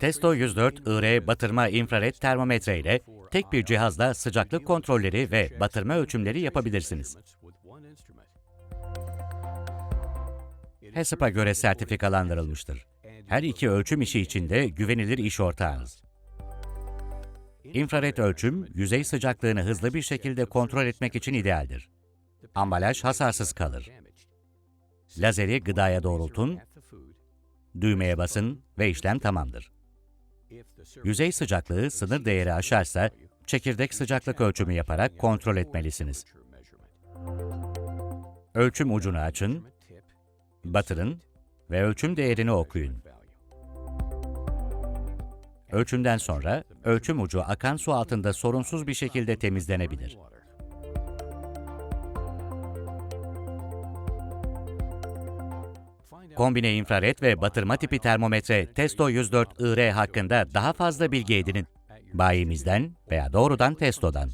Testo 104 IR batırma infrared termometre ile tek bir cihazla sıcaklık kontrolleri ve batırma ölçümleri yapabilirsiniz. HESAP'a göre sertifikalandırılmıştır. Her iki ölçüm işi için de güvenilir iş ortağınız. İnfrared ölçüm, yüzey sıcaklığını hızlı bir şekilde kontrol etmek için idealdir. Ambalaj hasarsız kalır. Lazeri gıdaya doğrultun, düğmeye basın ve işlem tamamdır. Yüzey sıcaklığı sınır değeri aşarsa, çekirdek sıcaklık ölçümü yaparak kontrol etmelisiniz. Ölçüm ucunu açın, batırın ve ölçüm değerini okuyun. Ölçümden sonra, ölçüm ucu akan su altında sorunsuz bir şekilde temizlenebilir. Kombine infrared ve batırma tipi termometre Testo 104 IR hakkında daha fazla bilgi edinin. Bayimizden veya doğrudan Testo'dan.